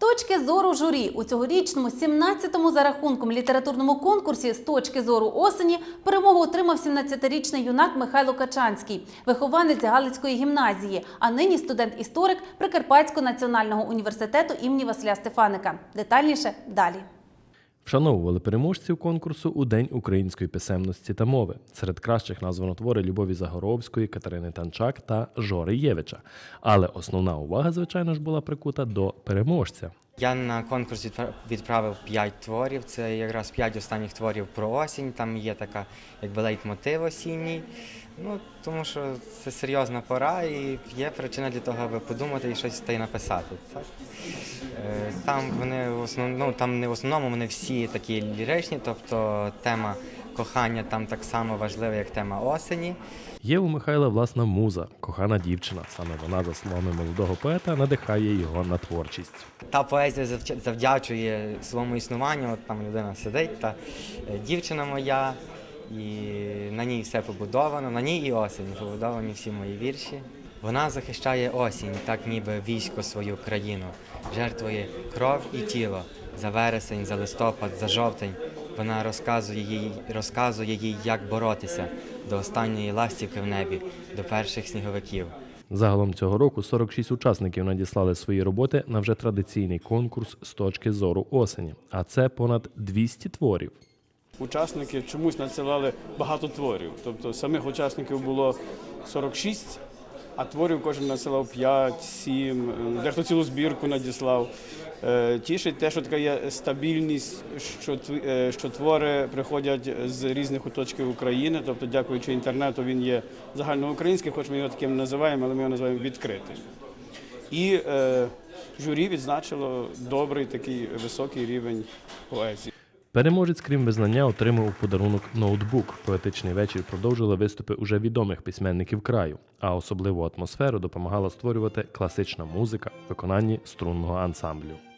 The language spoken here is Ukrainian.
точки зору журі у цьогорічному 17-му за рахунком літературному конкурсі з точки зору осені перемогу отримав 17-річний юнак Михайло Качанський, вихованець Галицької гімназії, а нині студент-історик Прикарпатського національного університету імені Василя Стефаника. Детальніше далі. Вшановували переможців конкурсу у День української писемності та мови. Серед кращих названо твори Любові Загоровської, Катерини Танчак та Жори Євича. Але основна увага, звичайно ж, була прикута до переможця. Я на конкурс відправив 5 творів. Це якраз 5 останніх творів про осінь. Там є така якби лейтмотив осінній. Ну тому що це серйозна пора і є причина для того, аби подумати і щось та й написати. Так? Е, Там вони в основному, ну, там не в основному вони всі такі ліричні, тобто тема кохання там так само важлива, як тема осені. Є у Михайла власна муза, кохана дівчина. Саме вона, за словами молодого поета, надихає його на творчість. Та поезія завдя- завдячує своєму існуванню. От там людина сидить, та е, дівчина моя, і на ній все побудовано, на ній і осінь побудовані всі мої вірші. Вона захищає осінь, так ніби військо свою країну, жертвує кров і тіло за вересень, за листопад, за жовтень. Вона розказує їй, розказує їй, як боротися до останньої ластівки в небі, до перших сніговиків. Загалом цього року 46 учасників надіслали свої роботи на вже традиційний конкурс з точки зору осені, а це понад 200 творів. Учасники чомусь надсилали багато творів. Тобто самих учасників було 46, а творів кожен надсилав 5, 7, е, дехто цілу збірку надіслав. Е, Тішить те, що така є стабільність, що, е, що твори приходять з різних куточків України. Тобто, дякуючи інтернету, він є загальноукраїнський, хоч ми його таким називаємо, але ми його називаємо відкритим. І е, журі відзначило добрий такий високий рівень поезії. Переможець, крім визнання, отримав у подарунок ноутбук. Поетичний вечір продовжили виступи уже відомих письменників краю, а особливу атмосферу допомагала створювати класична музика в виконанні струнного ансамблю.